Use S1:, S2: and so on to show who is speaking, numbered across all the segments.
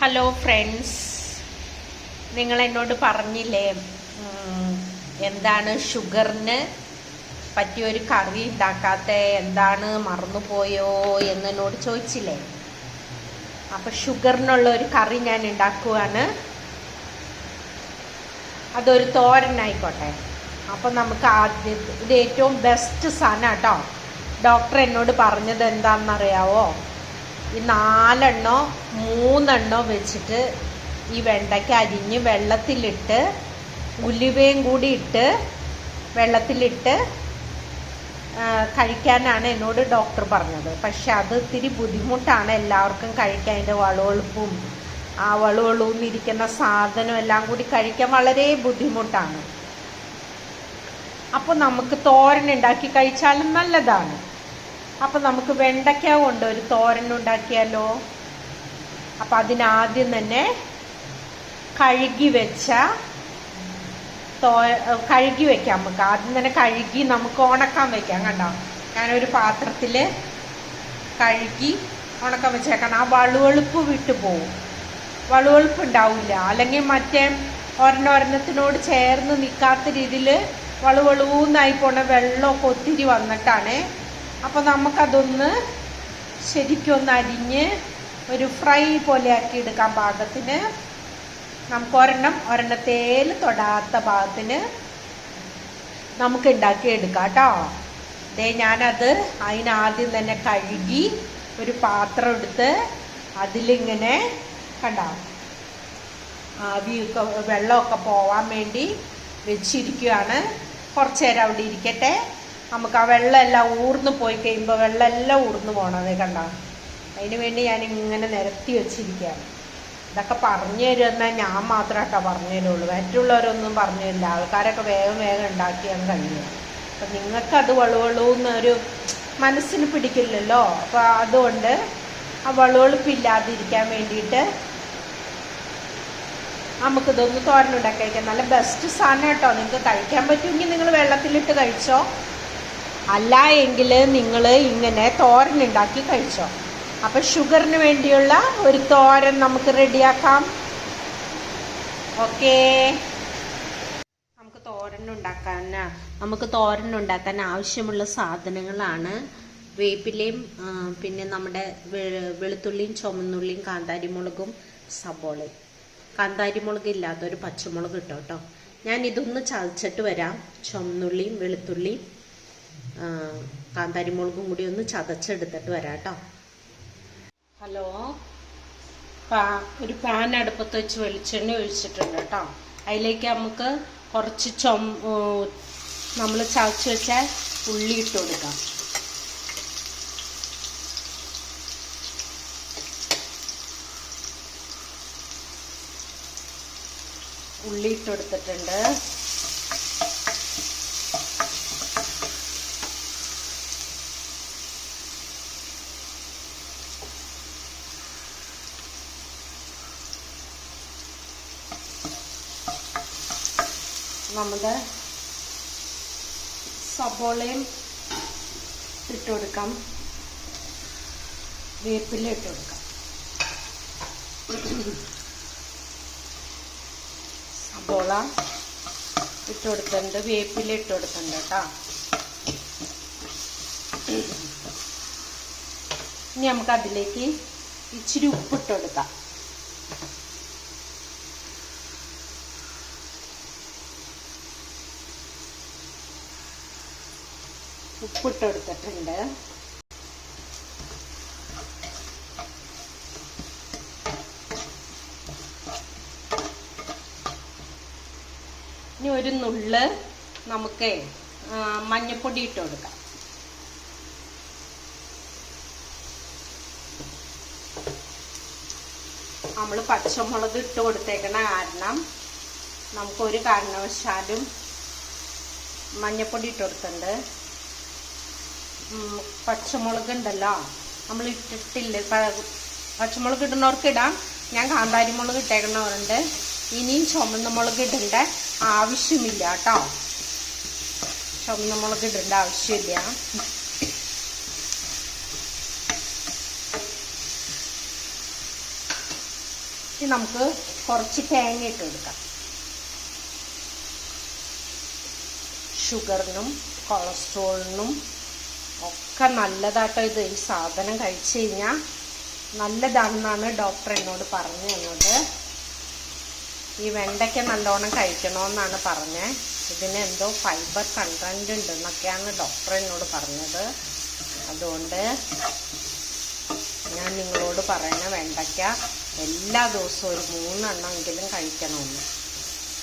S1: Hello friends നിങ്ങൾ എന്നോട് പറഞ്ഞില്ലേ എന്താണ് ഷുഗറിന് പറ്റിയൊരു കറി ഉണ്ടാക്കാത്ത? എന്താണ് മറന്നുപോയോ എന്ന് എന്നോട് ചോദിച്ചില്ലേ? അപ്പോൾ ഷുഗറിനുള്ള ഒരു കറി ഞാൻ ഉണ്ടാക്കുവാണ്. അതൊരു തോരനായിക്കോട്ടെ. അപ്പം നമുക്ക് ആദ്യം ഇത് ഏറ്റവും ബെസ്റ്റ് സാധനം കേട്ടോ. ഡോക്ടർ എന്നോട് പറഞ്ഞത് എന്താണെന്നറിയാവോ? ഈ നാലെണ്ണോ മൂന്നെണ്ണോ വെച്ചിട്ട് ഈ വെണ്ടയ്ക്ക അരിഞ്ഞ് വെള്ളത്തിലിട്ട് ഉലുവയും കൂടി ഇട്ട് വെള്ളത്തിലിട്ട് കഴിക്കാനാണ് എന്നോട് ഡോക്ടർ പറഞ്ഞത്. പക്ഷെ അത് ഇത്തിരി ബുദ്ധിമുട്ടാണ് എല്ലാവർക്കും കഴിക്കാൻ. അതിന്റെ വളവെളുപ്പും ആ വളവെളുന്നിരിക്കുന്ന സാധനം എല്ലാം കൂടി കഴിക്കാൻ വളരെ ബുദ്ധിമുട്ടാണ്. അപ്പോൾ നമുക്ക് തോരൻ ഉണ്ടാക്കി കഴിച്ചാലും നല്ലതാണ്. അപ്പം നമുക്ക് വെണ്ടയ്ക്ക കൊണ്ട് ഒരു തോരൻ ഉണ്ടാക്കിയാലോ? അപ്പം അതിനാദ്യം തന്നെ കഴുകി വെച്ച തോ കഴുകി വെക്കാം നമുക്ക്. ആദ്യം തന്നെ കഴുകി നമുക്ക് ഉണക്കാൻ വെക്കാം കണ്ടോ? ഞാനൊരു പാത്രത്തിൽ കഴുകി ഉണക്കാൻ വെച്ചേക്കണം. ആ വളുവെളുപ്പ് വിട്ടു പോവും. വളുവെളുപ്പ് ഉണ്ടാവില്ല അല്ലെങ്കിൽ മറ്റേ ഒരെണ്ണൊരെണ്ണത്തിനോട് ചേർന്ന് നിൽക്കാത്ത രീതിയിൽ വളുവെളുവെന്നായി പോണ വെള്ളമൊക്കെ ഒത്തിരി വന്നിട്ടാണ് അപ്പോൾ നമുക്കതൊന്ന് ശരിക്കൊന്ന് അരിഞ്ഞ് ഒരു ഫ്രൈ പോലെ ആക്കി എടുക്കാൻ പാകത്തിന്. നമുക്ക് ഒരെണ്ണം ഒരെണ്ണത്തേൽ തൊടാത്ത ഭാഗത്തിന് നമുക്ക് ഉണ്ടാക്കി എടുക്കാം കേട്ടോ. ദേ ഞാനത് അതിനാദ്യം തന്നെ കഴുകി ഒരു പാത്രം എടുത്ത് അതിലിങ്ങനെ കണ്ട ആവിയൊക്കെ വെള്ളമൊക്കെ പോവാൻ വേണ്ടി വെച്ചിരിക്കുകയാണ്. കുറച്ച് നേരം അവിടെ ഇരിക്കട്ടെ. നമുക്ക് ആ വെള്ളമെല്ലാം ഊർന്നു പോയി കഴിയുമ്പോൾ വെള്ളമെല്ലാം ഊർന്നു പോകണത് കണ്ട? അതിന് വേണ്ടി ഞാൻ ഇങ്ങനെ നിരത്തി വെച്ചിരിക്കുകയാണ്. ഇതൊക്കെ പറഞ്ഞു തരുമെന്നാൽ ഞാൻ മാത്രമേ കേട്ടോ പറഞ്ഞു തരുള്ളൂ. മറ്റുള്ളവരൊന്നും പറഞ്ഞു തരില്ല. ആൾക്കാരൊക്കെ വേഗം വേഗം ഉണ്ടാക്കിയാൽ കഴിയും. അപ്പം നിങ്ങൾക്കത് ഒരു മനസ്സിന് പിടിക്കില്ലല്ലോ? അപ്പോൾ അതുകൊണ്ട് ആ വളുവളുപ്പില്ലാതിരിക്കാൻ വേണ്ടിയിട്ട് നമുക്കിതൊന്ന് തോരനുണ്ടാക്കി കഴിക്കാം. നല്ല ബെസ്റ്റ് സാധനം കേട്ടോ. നിങ്ങൾക്ക് കഴിക്കാൻ പറ്റുമെങ്കിൽ നിങ്ങൾ വെള്ളത്തിലിട്ട് കഴിച്ചോ. അല്ല എങ്കിൽ നിങ്ങൾ ഇങ്ങനെ തോരനുണ്ടാക്കി കഴിച്ചോ? അപ്പം ഷുഗറിന് വേണ്ടിയുള്ള ഒരു തോരൻ നമുക്ക് റെഡിയാക്കാം. ഓക്കേ. നമുക്ക് തോരൻ ഉണ്ടാക്കാൻ നമുക്ക് തോരൻ ഉണ്ടാക്കാൻ ആവശ്യമുള്ള സാധനങ്ങളാണ്. വേപ്പിലയും പിന്നെ നമ്മുടെ വെളുത്തുള്ളിയും ചുമന്നുള്ളിയും കാന്താരിമുളകും സബോളയും കാന്താരിമുളക് ഇല്ലാത്തൊരു പച്ചമുളക് ഇട്ടോ കേട്ടോ ഞാൻ ഇതൊന്ന് ചതച്ചിട്ട് വരാം. ചുമന്നുള്ളിയും വെളുത്തുള്ളിയും. കാന്താരിമുളകും കൂടി ഒന്ന് ചതച്ചെടുത്തിട്ട് വരാം കേട്ടോ ഹലോ. പാ ഒരു പാൻ അടുപ്പത്ത് വെച്ച് വെളിച്ചെണ്ണ ഒഴിച്ചിട്ടുണ്ട് കേട്ടോ. അതിലേക്ക് നമുക്ക് കുറച്ച് ചൊം നമ്മൾ ചതച്ച് വെച്ച ഉള്ളി ഇട്ട് കൊടുക്കാം. ഉള്ളി ഇട്ട് കൊടുത്തിട്ടുണ്ട്. നമ്മുടെ സബോളയും ഇട്ട് കൊടുക്കാം. വേപ്പില ഇട്ട് കൊടുക്കാം. സബോള ഇട്ട് കൊടുത്തിട്ടുണ്ട്. വേപ്പില ഇട്ട് കൊടുത്തിട്ടുണ്ട് കേട്ടോ. ഇനി നമുക്ക് അതിലേക്ക് ഇച്ചിരി ഉപ്പിട്ട് കൊടുക്കാം. ഉപ്പിട്ട് എടുത്തിട്ടുണ്ട് ഇനി ഒരു നുള്ള് നമുക്ക് മഞ്ഞപ്പൊടി ഇട്ട് കൊടുക്കാം. നമ്മൾ പച്ചമുളക് ഇട്ട് കൊടുത്തേക്കണ കാരണം നമുക്കൊരു കാരണവശാലും മഞ്ഞപ്പൊടി ഇട്ട് കൊടുത്തിട്ടുണ്ട്. പച്ചമുളക് ഉണ്ടല്ലോ നമ്മൾ ഇട്ടിട്ടില്ല പച്ചമുളക് ഇടുന്നവർക്ക് ഇടാം ഞാൻ കാന്താരി മുളക് ഇട്ടേക്കണവരുണ്ട് ഇനിയും ചുമന്ന മുളക് ഇടേണ്ട ആവശ്യമില്ല കേട്ടോ. ചുമന്ന മുളക് ഇടേണ്ട ആവശ്യമില്ല. ഇനി നമുക്ക് കുറച്ച് തേങ്ങ ഇട്ട് കൊടുക്കാം. ഷുഗറിനും കൊളസ്ട്രോളിനും ഒക്കെ നല്ലതാട്ടോ ഇത്. ഈ സാധനം കഴിച്ചു കഴിഞ്ഞാൽ നല്ലതാണെന്നാണ് ഡോക്ടർ എന്നോട് പറഞ്ഞു തന്നത്. ഈ വെണ്ടയ്ക്ക നല്ലോണം കഴിക്കണമെന്നാണ് പറഞ്ഞത് ഇതിന് എന്തോ ഫൈബർ കണ്ടന്റ് ഉണ്ട് എന്നൊക്കെയാണ് ഡോക്ടർ എന്നോട് പറഞ്ഞത്. അതുകൊണ്ട് ഞാൻ നിങ്ങളോട് പറയുന്ന വെണ്ടയ്ക്ക എല്ലാ ദിവസവും ഒരു മൂന്നെണ്ണമെങ്കിലും കഴിക്കണമെന്ന്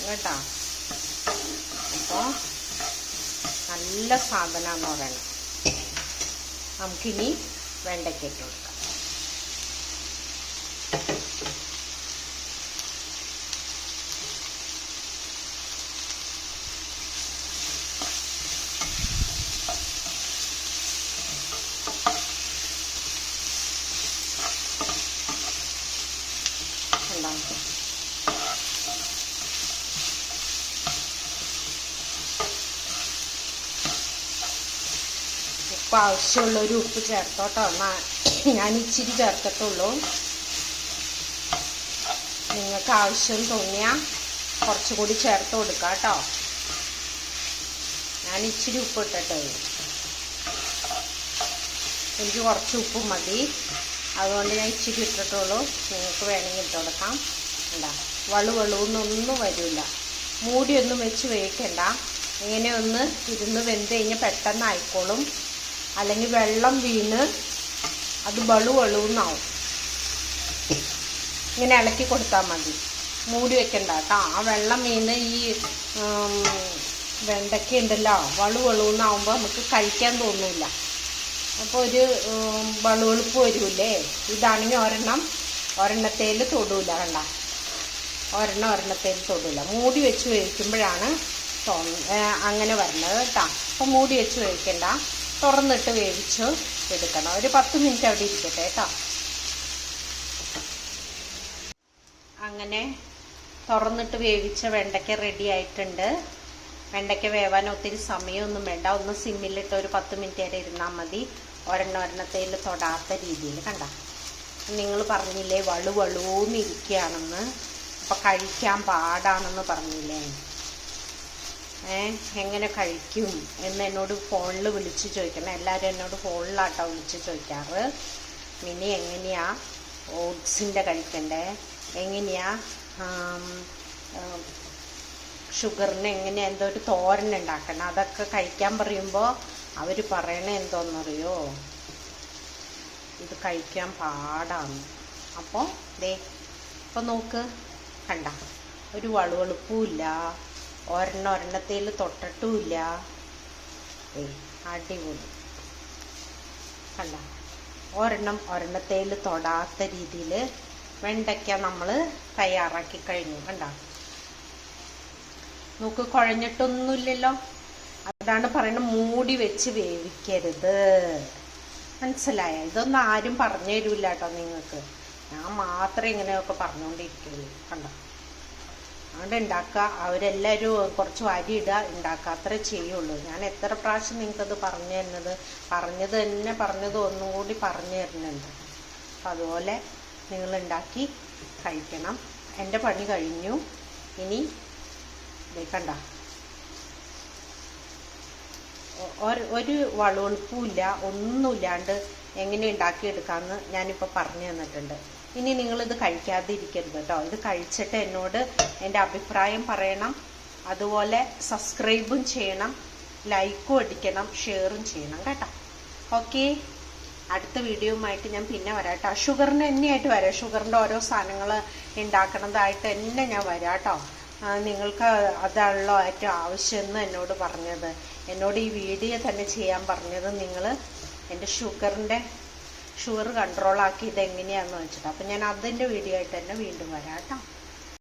S1: കേട്ടോ? അപ്പോൾ നല്ല സാധനമാണെന്ന് പറയണം നമുക്കിനി വെണ്ടയ്ക്ക ഇട്ട് കൊടുക്കാം ഉണ്ടാക്കും ഉപ്പ് ആവശ്യമുള്ളൊരു ഉപ്പ് ചേർത്തോട്ടോ. എന്നാൽ ഞാൻ ഇച്ചിരി ചേർക്കത്തുള്ളൂ നിങ്ങൾക്ക് ആവശ്യം തോന്നിയാൽ കുറച്ചുകൂടി ചേർത്ത് കൊടുക്കാം കേട്ടോ ഞാൻ ഇച്ചിരി ഉപ്പ് ഇട്ടിട്ടേ എനിക്ക് കുറച്ച് ഉപ്പ് മതി. അതുകൊണ്ട് ഞാൻ ഇച്ചിരി ഇട്ടിട്ടുള്ളൂ. നിങ്ങൾക്ക് വേണമെങ്കിൽ ഇട്ട് കൊടുക്കാം. എന്താ വളു വളുവെന്നൊന്നും വരില്ല മൂടിയൊന്നും വെച്ച് വേവിക്കണ്ട. ഇങ്ങനെ ഒന്ന് ഇരുന്ന് വെന്ത് കഴിഞ്ഞാൽ പെട്ടെന്ന് ആയിക്കോളും അല്ലെങ്കിൽ വെള്ളം വീണ് അത് ബളു വെളുവെന്നാവും ഇങ്ങനെ ഇളക്കി കൊടുത്താൽ മതി. മൂടി വെക്കണ്ട കേട്ടോ. ആ വെള്ളം വീണ് ഈ വെണ്ടയ്ക്ക ഉണ്ടല്ലോ വളു വെളുവെന്നാവുമ്പോൾ നമുക്ക് കഴിക്കാൻ തോന്നില്ല അപ്പോൾ ഒരു വളുവെളുപ്പ് വരൂലേ ഇതാണെങ്കിൽ ഒരെണ്ണം ഒരെണ്ണത്തേൽ തൊടൂല കണ്ട. ഒരെണ്ണം ഒരെണ്ണത്തേൽ തൊടൂല. മൂടി വെച്ച് വേവിക്കുമ്പോഴാണ് അങ്ങനെ വരുന്നത് കേട്ടോ. അപ്പോൾ മൂടി വെച്ച് വേവിക്കണ്ട. തുറന്നിട്ട് വേവിച്ച് എടുക്കണം. ഒരു പത്ത് മിനിറ്റ് അവിടെ ഇരിക്കട്ടെ കേട്ടോ. അങ്ങനെ തുറന്നിട്ട് വേവിച്ച വെണ്ടയ്ക്ക റെഡി ആയിട്ടുണ്ട്. വെണ്ടയ്ക്ക വേവാൻ ഒത്തിരി സമയമൊന്നും വേണ്ട. ഒന്ന് സിമ്മിലിട്ട് ഒരു പത്ത് മിനിറ്റ് വരെ ഇരുന്നാൽ മതി. ഒരെണ്ണ ഒരെണ്ണത്തേൽ തൊടാത്ത രീതിയിൽ കണ്ട. നിങ്ങൾ പറഞ്ഞില്ലേ വളു വളൂന്നിരിക്കുകയാണെന്ന് അപ്പം കഴിക്കാൻ പാടാണെന്ന് പറഞ്ഞില്ലേ? എങ്ങനെ കഴിക്കും എന്ന് എന്നോട് ഫോണിൽ വിളിച്ച് ചോദിക്കണം. എല്ലാവരും എന്നോട് ഫോണിലാട്ടോ വിളിച്ച് ചോദിക്കാറ്. മിനി എങ്ങനെയാ ഓട്സിന്റെ കഴിക്കണ്ടേ? എങ്ങനെയാ ഷുഗറിന് എങ്ങനെയാ എന്തോ ഒരു തോരൻ ഉണ്ടാക്കണം? അതൊക്കെ കഴിക്കാൻ പറയുമ്പോൾ അവർ പറയണ എന്തോന്നറിയോ? ഇത് കഴിക്കാൻ പാടാണ്. അപ്പോൾ ദേ ഇപ്പം നോക്ക്. കണ്ട ഒരു വളുവളുപ്പുമില്ല ഒരെണ്ണം ഒരെണ്ണത്തേൽ തൊട്ടിട്ടുമില്ല. അടിപൊളി. കണ്ട? ഒരെണ്ണം ഒരെണ്ണത്തേൽ തൊടാത്ത രീതിയിൽ വെണ്ടയ്ക്ക നമ്മൾ തയ്യാറാക്കി കഴിഞ്ഞു. കണ്ട? നോക്ക് കുഴഞ്ഞിട്ടൊന്നുമില്ലല്ലോ. അതാണ് പറയുന്നത് മൂടി വെച്ച് വേവിക്കരുത്. മനസ്സിലായ? ഇതൊന്നും ആരും പറഞ്ഞു തരൂല കേട്ടോ നിങ്ങൾക്ക്. ഞാൻ മാത്രമേ ഇങ്ങനെയൊക്കെ പറഞ്ഞുകൊണ്ടിരിക്കുള്ളൂ. കണ്ടോ? അതുകൊണ്ട് ഉണ്ടാക്കുക അവരെല്ലാവരും കുറച്ച് വരി ഇടുക ഉണ്ടാക്കുക. അത്രേ ചെയ്യുള്ളൂ. ഞാൻ എത്ര പ്രാവശ്യം നിങ്ങൾക്കത് പറഞ്ഞു തരുന്നത് പറഞ്ഞത് തന്നെ പറഞ്ഞത് ഒന്നും കൂടി പറഞ്ഞു തരുന്നുണ്ട്. അപ്പം അതുപോലെ നിങ്ങൾ ഉണ്ടാക്കി കഴിക്കണം. എന്റെ പണി കഴിഞ്ഞു. ഇനി കണ്ട. ഒരു- വളവെളുപ്പില്ല ഒന്നുമില്ലാണ്ട് എങ്ങനെ ഉണ്ടാക്കിയെടുക്കാമെന്ന് ഞാനിപ്പോൾ പറഞ്ഞു തന്നിട്ടുണ്ട്. ഇനി നിങ്ങളിത് കഴിക്കാതിരിക്കരുത് കേട്ടോ ഇത് കഴിച്ചിട്ട് എന്നോട് എന്റെ അഭിപ്രായം പറയണം. അതുപോലെ സബ്സ്ക്രൈബും ചെയ്യണം. ലൈക്കും അടിക്കണം. ഷെയറും ചെയ്യണം കേട്ടോ. ഓക്കെ അടുത്ത വീഡിയോയുമായിട്ട് ഞാൻ പിന്നെ വരാം കേട്ടോ ഷുഗറിന് തന്നെയായിട്ട് വരാം. ഷുഗറിന്റെ ഓരോ സാധനങ്ങൾ ഉണ്ടാക്കണതായിട്ട് തന്നെ ഞാൻ വരാട്ടോ നിങ്ങൾക്ക് അതാണല്ലോ ഏറ്റവും ആവശ്യമെന്ന് എന്നോട് പറഞ്ഞത്. എന്നോട് ഈ വീഡിയോ തന്നെ ചെയ്യാൻ പറഞ്ഞത് നിങ്ങൾ എന്റെ ഷുഗറിന്റെ ഷുഗർ കൺട്രോൾ ആക്കി ഇത് എങ്ങനെയാണെന്ന് വെച്ചിട്ട്. അപ്പം ഞാൻ അതിന്റെ വീഡിയോ ആയിട്ട് തന്നെ വീണ്ടും വരാം കേട്ടോ.